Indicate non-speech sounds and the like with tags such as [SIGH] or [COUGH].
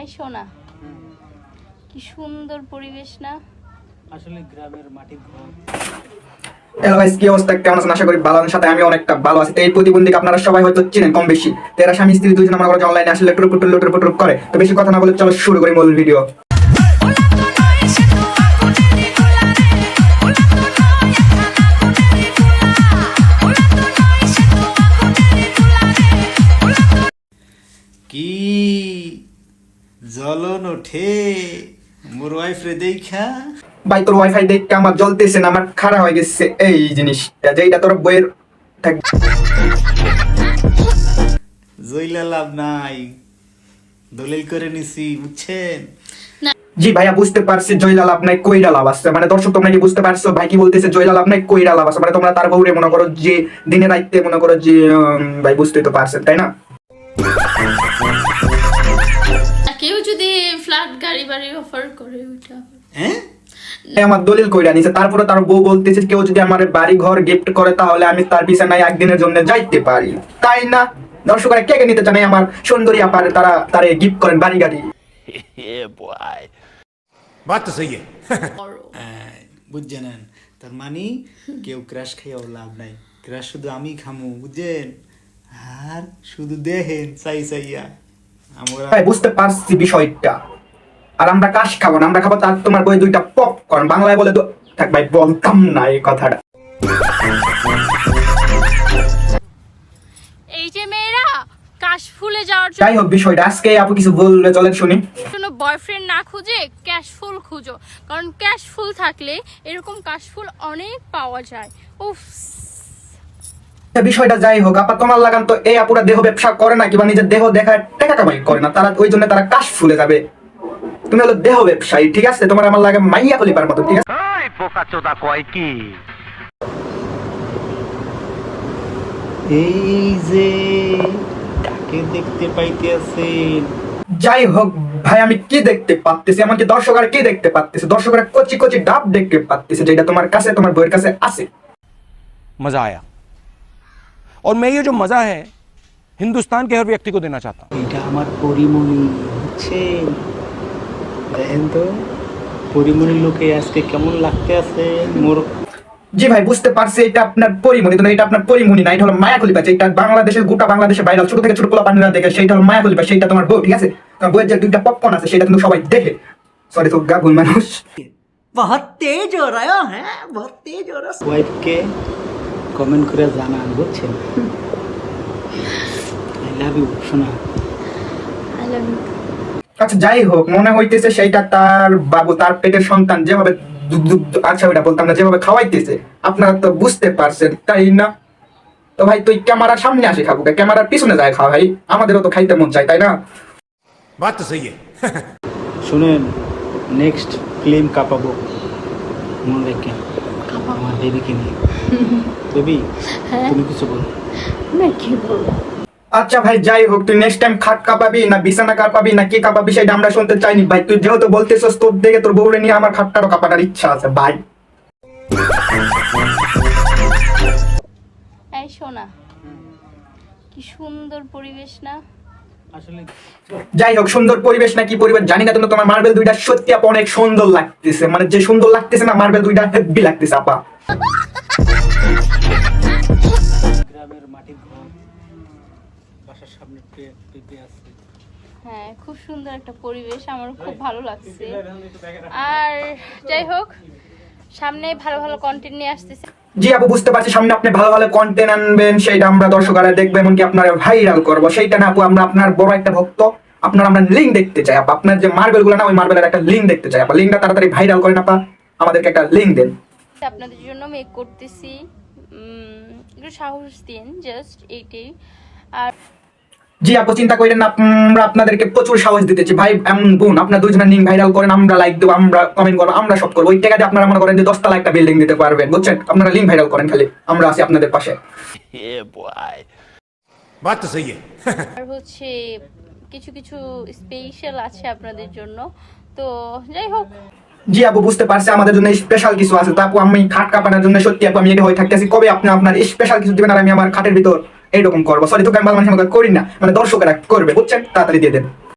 এই শোনা। কি সুন্দর পরিবেশ না? আসলে গ্রামের মাটির ঘর হ্যালো গাইস কি অবস্থা? কেমন আছেন? আশা করি ভালো সাথে আমি অনেকটা ভালো আছি। এই প্রতিবন্ধীকে আপনারা সবাই হয়তো চিনেন কম বেশি? তো এরা স্বামী স্ত্রী দুজন আমরা অনলাইনে আসলে টুরু পুটুর লুটুর পুটুর করে তো বেশি কথা না বলে চলো শুরু করি মূল ভিডিও কি জ্বলন ওঠে। মোর ওয়াইফ রে দেখা। ভাই তোর ওয়াইফাই দেখে আমার জ্বলতেছে না আমার খারাপ হয়ে গেছে। এই জিনিসটা যেটা তোর বইয়ের থাক- জইলা লাভ নাই। দলিল করে নিছি বুঝছেন? জি ভাইয়া বুঝতে পারছি জয়লা লাভ নাই কইরা লাভ আছে। মানে দর্শক তোমরা কি বুঝতে পারছ? ভাই কি বলতেছে জয়লা লাভ নাই কইরা লাভ আছে। মানে তোমরা তার বউরে মনে করো যে দিনে রাইতে মনে করো যে ভাই বুঝতেই তো পারছেন তাই না? কেউ যদি ফ্ল্যাট গাড়ি বাড়ি অফার করে ওইটা হ্যাঁ? আমার দলিল কইরা নিছে তারপরে তার বউ বলতেছে কেউ যদি আমার বাড়ি ঘর গিফট করে তাহলে আমি তার একদিনের জন্য যাইতে পারি। তাই না? দর্শকরা কে কে নিতে আমার সুন্দরী আপার তারা তারে গিফট করেন বাড়ি গাড়ি [LAUGHS] বাত তো সহি। বুঝছেন? তার মানে কেউ ক্রাশ খাইয়াও লাভ নাই। ক্রাশ শুধু আমি খামু বুঝছেন? আর শুধু দেহেন চাই চাইয়া বুঝতে পারছি বিষয়টা। আর আমরা কাশ খাব না আমরা খাব তার তোমার বই দুইটা পপকর্ন বাংলায় বলে তো থাক ভাই বলতাম না এই কথাটা। এই যে মেয়েরা কাশ ফুলে যাওয়ার যাই হোক বিষয়টা আজকে আপু কিছু বললে চলেন শুনি। জন্য বয়ফ্রেন্ড না খুঁজে ক্যাশ ফুল খুঁজো। কারণ ক্যাশ ফুল থাকলে এরকম কাশ ফুল অনেক পাওয়া যায়। উফ আচ্ছা, বিষয়টা যাই হোক আপা তোমার লাগান তো এই আপুরা দেহ ব্যবসা করে না কিংবা নিজের দেহ দেখা টেকা কামাই করে না তারা ওই জন্য তারা কাশ ফুলে যাবে। তুমি হলো দেহ ব্যবসায়ী ঠিক আছে? তোমার আমার লাগে মাইয়া খলিবার মতো ঠিক আছে? এই যে কাকে দেখতে পাইতেছেন? যাই হোক ভাই আমি কি দেখতে পাচ্ছি এমনকি দর্শক আর কি দেখতে পাচ্তেছে দর্শকরা কচি কচি ডাব দেখতে পাচ্ছি যেটা তোমার কাছে তোমার বইয়ের কাছে আছে। মজা আয়া। और मैं ये जो मजा है हिंदुस्तान के हर व्यक्ति को देना चाहता हूँ এটা আমার পরিমণি বুঝছেন দেখেন তো পরিমণির লোকে আজকে কেমন লাগতে আছে মোর জি ভাই বুঝতে পারছি এটা আপনার পরিমণি তো না, এটা আপনার পরিমণি না এটা হলো মায়া কলিপা যেটা বাংলাদেশের গোটা বাংলাদেশে বাইরে ছোট থেকে ছোট পোলা পান্ডুরা দেখে সেইটা হলো মায়া কলিপা সেইটা তোমার বউ ঠিক আছে তোমার বইয়ের যে দুইটা পপকর্ন আছে সেটা কিন্তু সবাই দেখে সরি তো গাবুল মানুষ বহুত তেজ हो रहा है बहुत तेज हो रहा ওয়াইফকে কমেন্ট করে জানান বুঝছেন? আই লাভ ইউ সোনা। আই লাভ ইউ আচ্ছা যাই হোক মনে হইতেছে সেইটা তার বাবু তার পেটের সন্তান যেভাবে আচ্ছা ওইটা বলতাম না যেভাবে খাওয়াইতেছে আপনারা তো বুঝতে পারছেন তাই না? তো ভাই তুই ক্যামেরার সামনে আসে খাব ক্যামেরার পিছনে যায় খাওয়া ভাই আমাদেরও তো খাইতে মন চাই তাই না? বাত তো সহি শুনেন নেক্সট ফিল্ম কাপাবো। মনে রেখে আমার বেবিকে নিয়ে। [LAUGHS] বেবি তুমি কিছু বলো। না কি বলব আচ্ছা ভাই যাই হোক তুই নেক্সট টাইম খাট কাঁপাবি না বিছানা কাঁপাবি না কি কাঁপাবি সেটা আমরা শুনতে চাইনি। ভাই তুই যেহেতু বলতেছিস তোর দেখে তোর বউরে নিয়ে আমার খাটটারও কাঁপাটার ইচ্ছা আছে ভাই। এই শোনা কি সুন্দর পরিবেশ না? যাই হোক সুন্দর পরিবেশ না কি পরিবেশ জানি না কিন্তু তোমার মার্বেল দুইটা সত্যি আপা অনেক সুন্দর লাগতেছে মানে যে সুন্দর লাগতেছে না মার্বেল দুইটা হেভি লাগতেছে আপা গ্রামের মাটির ঘর বাসার সামনে পেঁপে আছে হ্যাঁ খুব সুন্দর একটা পরিবেশ আমার খুব ভালো লাগছে আর যাই হোক সামনে ভালো ভালো কন্টেন্ট নিয়ে আসতেছে জি আপু, বুঝতে পারছি। সামনে আপনি ভালো ভালো কন্টেন্ট আনবেন, সেইটা আমরা দর্শকরা দেখব, এমনকি আপনার ভাইরাল করব। সেইটা না আপু, আমরা আপনার বড় একটা ভক্ত, আপনার আমরা লিঙ্ক দেখতে চাই আপা। আপনার যে মার্বেলগুলো না, ওই মার্বেলের একটা লিঙ্ক দেখতে চাই আপা। লিঙ্কটা তাড়াতাড়ি ভাইরাল করেন আপা, আমাদেরকে একটা লিঙ্ক দেন। আপনাদের জন্য মেক করতেছি একটু সাহস দিন জাস্ট এইটাই। আর জি আপু চিন্তা করেন আমরা আপনাদেরকে প্রচুর সাহস দিতেছি। ভাই এমন বোন আপনার দুজনের লিঙ্ক ভাইরাল করেন আমরা লাইক দেবো আমরা কমেন্ট করব আমরা সব করব। ওই টাকাতে আপনারা মনে করেন যে দশটা লাইকটা বিল্ডিং দিতে পারবেন বুঝছেন? আপনারা লিঙ্ক ভাইরাল করেন খালি আমরা আছি আপনাদের পাশে। হচ্ছে কিছু কিছু স্পেশাল আছে আপনাদের জন্য। তো যাই হোক। জি আপু বুঝতে পারছি আমাদের জন্য স্পেশাল কিছু আছে। তো আপু আমি খাট কাপানোর জন্য সত্যি আপু আমি এটা হয়ে থাকতেছি। কবে আপনি আপনার স্পেশাল কিছু দিবেন আর আমি আমার খাটের ভিতর এইরকম করব। সরি আমি ভালো মানুষের মতো করি না। মানে দর্শকেরা করবে, বুঝছেন? তাড়াতাড়ি দিয়ে দেন।